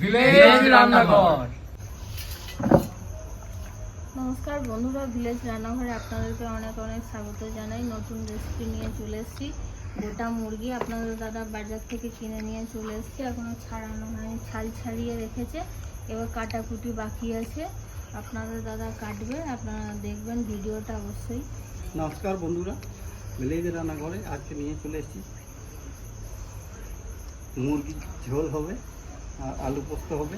Village রান্নাঘর। নমস্কার বন্ধুরা ভিলেজ রান্নাঘরে আপনাদেরকে অনেক অনেক স্বাগত জানাই। নতুন রেসিপি নিয়ে চলে এসেছি। গোটা মুরগি আপনাদের দাদা বাজার থেকে কিনে নিয়ে চলে এসেছি। এখনও ছাড়ানো হয়নি ছাল ছাড়িয়ে রেখেছে। এবার কাটাকুটি বাকি আছে। আপনাদের দাদা কাটবে আপনারা দেখবেন ভিডিওটা অবশ্যই। নমস্কার বন্ধুরা ভিলেজ রান্নাঘরে আজকে নিয়ে চলে এসেছি। মুরগি ঝোল হবে। আর আলু পোস্ত হবে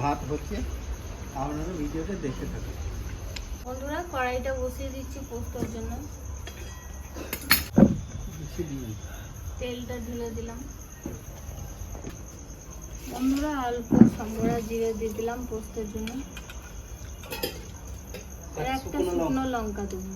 ভাত হচ্ছে আপনারা ভিডিওটা দেখতে থাকুন। বন্ধুরা কড়াইটা বসিয়ে দিচ্ছি পোস্তর জন্য। তেলটা ঢেলে দিলাম। বন্ধুরা অল্প সম্বরা জিরে দিয়ে দিলাম পোস্তের জন্য। আর একটা শুকনো। লঙ্কা দেবো।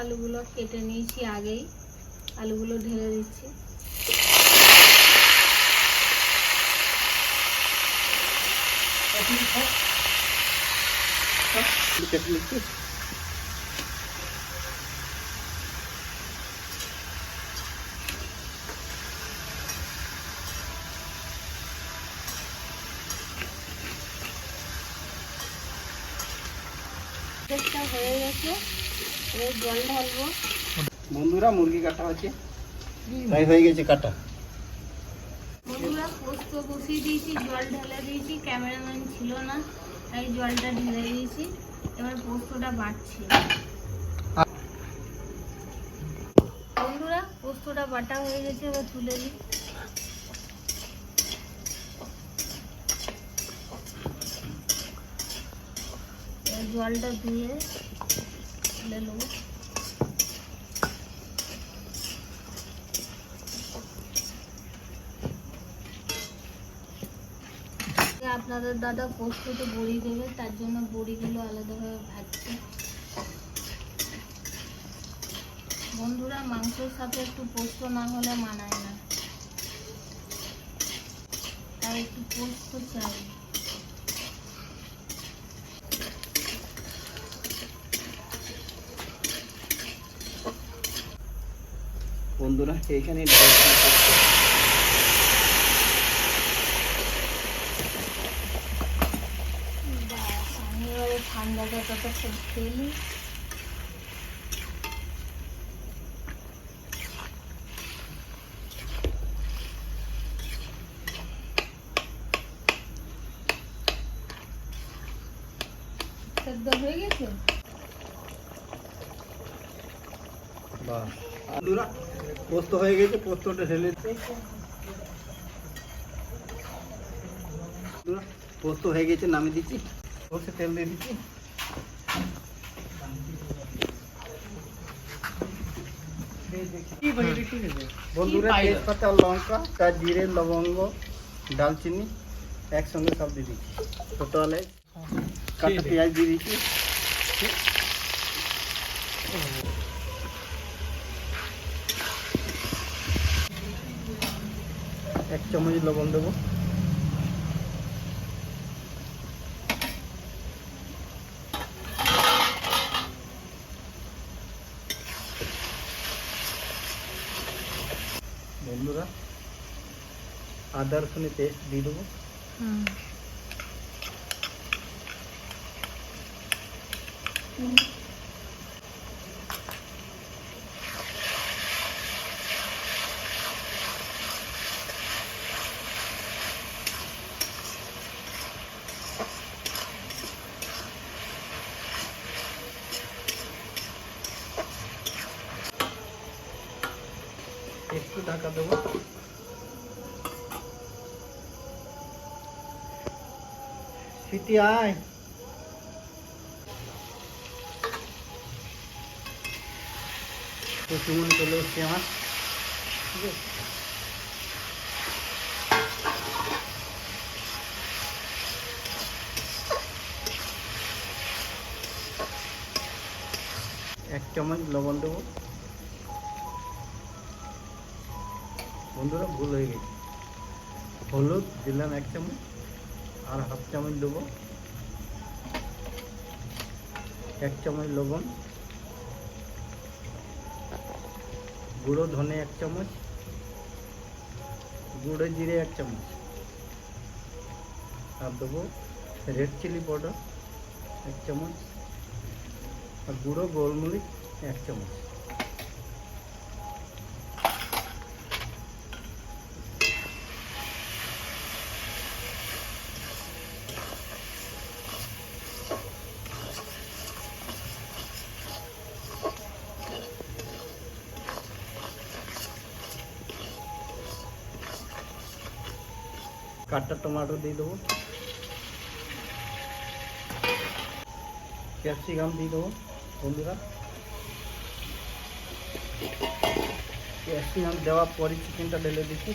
আলুগুলো কেটে নিয়েছি আগেই। আলুগুলো ঢেলে দিচ্ছি। হয়ে গেছে। এবার জল ঢালবো বন্ধুরা মুরগি কাটা হচ্ছে। তাই হয়ে গেছে কাটা। বন্ধুরা পোস্ত বসিয়ে দিয়েছি জল ঢেলে দিয়েছি ক্যামেরাম্যান ছিল না তাই জলটা ঢেলে দিয়েছি। এবার পোস্তটা বাটছি। বন্ধুরা পোস্তটা বাটা হয়ে গেছে এবার তুলে দিই। জলটা ধুয়ে তুলে নেব। আপনাদের দাদা পোস্ততে বড়ি দেবে, তার জন্য বড়িগুলো আলাদাভাবে ভাজছে। বন্ধুরা, মাংসের সাথে একটু পোস্ত না হলে মানায় না। তাই একটু পোস্ত চাই। বন্ধুরা এইখানে ঠান্ডাটা খেলি সেদ্ধ হয়ে গেছে? বাহ। বন্ধুরা পোস্ত হয়ে গেছে পোস্তটা ঢেলে পোস্ত হয়ে গেছে নামিয়ে দিচ্ছি। সরষে তেল দিয়ে দিচ্ছি। বন্ধুরা তেজপাতা লঙ্কা তার জিরে লবঙ্গ ডালচিনি একসঙ্গে সব দিয়ে দিচ্ছি। ছোটো হলে কাঁচা পেঁয়াজ দিয়ে দিচ্ছি। এক চামচ লবণ দেবো। বন্ধুরা আদা রসুনের পেস্ট দিয়ে দেবো। হুম। একটু ঢাকা দেবো সিটি আয় প্রচুর চলে এসছে আমার ঠিক আছে এক চামচ লবণ দেবো বন্ধুরা, ভুল হয়ে গেছে। হলুদ দিলাম এক চামচ, আর হাফ চামচ দেবো। এক চামচ লবণ। গুঁড়ো ধনে এক চামচ। গুঁড়ো জিরে এক চামচ। আর দেবো রেড চিলি পাউডার এক চামচ। আর গুঁড়ো গোলমরিচ এক চামচ। কাটটা টমেটো দিয়ে দেবো। ক্যাপসিকাম দিয়ে দেবো, বন্ধুরা। ক্যাপসিকাম দেওয়ার পরই চিকেনটা ঢেলে দিচ্ছি।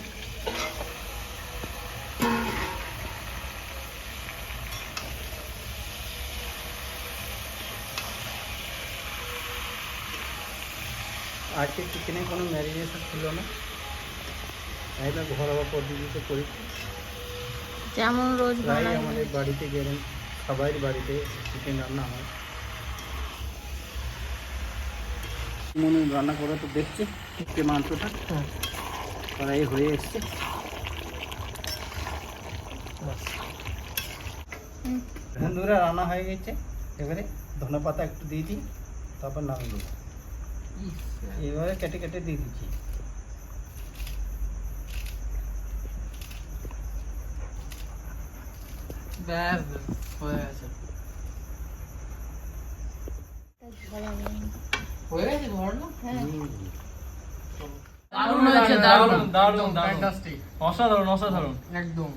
আজকে চিকেনে কোনো ম্যারিনেশন ছিল না। একদম ঘরোয়া পদ্ধতিতে করেছি। যেমন রোজ বানাই। আমাদের বাড়িতে গেলেন সবাই বাড়িতে চিকেন রান্না হয়। মনে রান্না করে তো দেখছে যে মাংসটা কড়াই হয়ে এসছে। হুম। বন্ধুরা রান্না হয়ে গেছে। এবারে ধনে পাতা একটু দিয়ে দিই তারপর নামিয়ে দেবো। এবারে কেটে কেটে দিয়ে দিচ্ছি। ব্যাস হয়ে গেছে হয়ে গেছে ঘটনা হ্যাঁ হুম। দারুণ হয়েছে দারুণ দারুণ দারুণ অসাধারণ অসাধারণ একদম